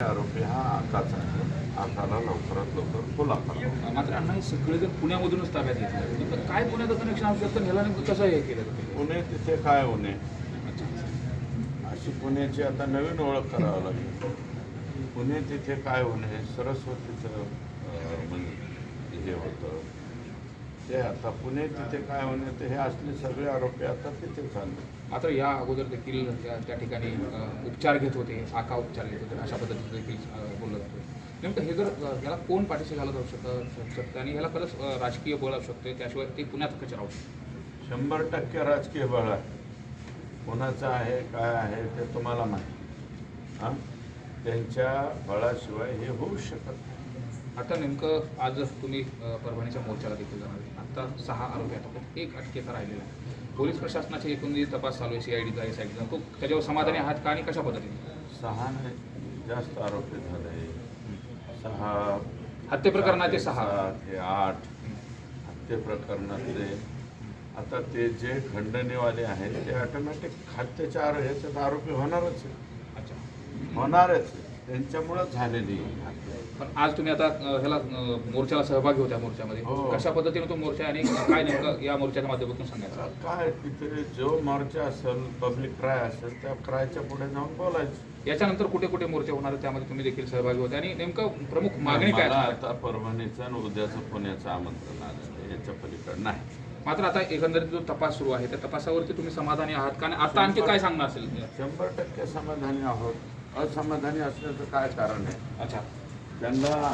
आरोपी हा आकाच आहे. आकाला लवकरात लवकर खुला करा मात्र अण्णा सगळेजण पुण्यामधूनच ताब्यात घेतलं काय पुण्याचं कनेक्शन असू शकतं ह्याला नेमकं कसं हे केलं पुणे तिथे काय होणे? अशी पुण्याची आता नवीन ओळख करावी लागेल. पुणे तिथे काय होणे? सरस्वतीचं म्हणजे हे होतं. ते आता पुणे तिथे काय होणे ते हे असले सगळे आरोपी आता तिथे चालले. मात्र या अगोदर देखील त्या त्या ठिकाणी अ, उपचार घेत होते आका उपचार घेत होते अशा पद्धतीचं देखील अ, बोललं जातं. नेमकं हे जर अ, याला कोण पाठीशी घालत असू शकतं शकतं? आणि ह्याला खरंच अ, राजकीय बळ असू शकते त्याशिवाय ते पुण्यात कसे राहू शकतं? शंभर टक्के राजकीय बळ आहे. कोणाचं आहे काय आहे ते तुम्हाला माहिती. हां? त्यांच्या बळाशिवाय हे होऊ शकत नाही. आता नेमकं आज तुम्ही परभणीच्या मोर्चाला देखील जाणार आहे. आता सहा आरोपी फक्त एक अटकेचा राहिलेला आहे पोलीस प्रशासनाचे एकंदरीत तपास चालू आहे सीआयडीचा एस आय डीचा खूप त्याच्यावर समाधानी आहात का आणि कशा पद्धतीने? सहा नाही जास्त आरोपी झाले. सहा हत्ये प्रकरणाचे सहा. हे आठ हत्ये प्रकरणातले. आता ते जे खंडणीवाले आहेत ते ऑटोमॅटिक हत्येच्या आरो- ह्याच्यात आरोपी होणारच आहे. अच्छा. होणारच आहे. त्यांच्यामुळं झालेली पण आज तुम्ही आता अ, ह्याला अ, मोर्चाला सहभागी होत्या मोर्चामध्ये. हो. कशा पद्धतीने तो मोर्चा आणि काय नेमकं या मोर्चाच्या माध्यमातून सांगायचं? आता काय तिथे जो मोर्चा असेल पब्लिक क्राय असेल त्या क्रायच्या पुढे जाऊन बोलायचं. याच्यानंतर कुठे कुठे मोर्चे होणार आहेत त्यामध्ये तुम्ही देखील सहभागी होते. आणि नेमकं प्रमुख मागणी काय मला असणार? आहे? आता परभणीचं आणि उद्याचं पुण्याचं आमंत्रण आलं आहे. याच्या पलीकडे नाही. मात्र आता एकंदरीत जो तपास सुरू आहे त्या तपासावरती तुम्ही समाधानी आहात का? आणि आता आणखी काय सांगणं असेल? शंभर टक्के समाधानी आहोत. असमाधानी असण्याचं काय कारण आहे? अच्छा. त्यांना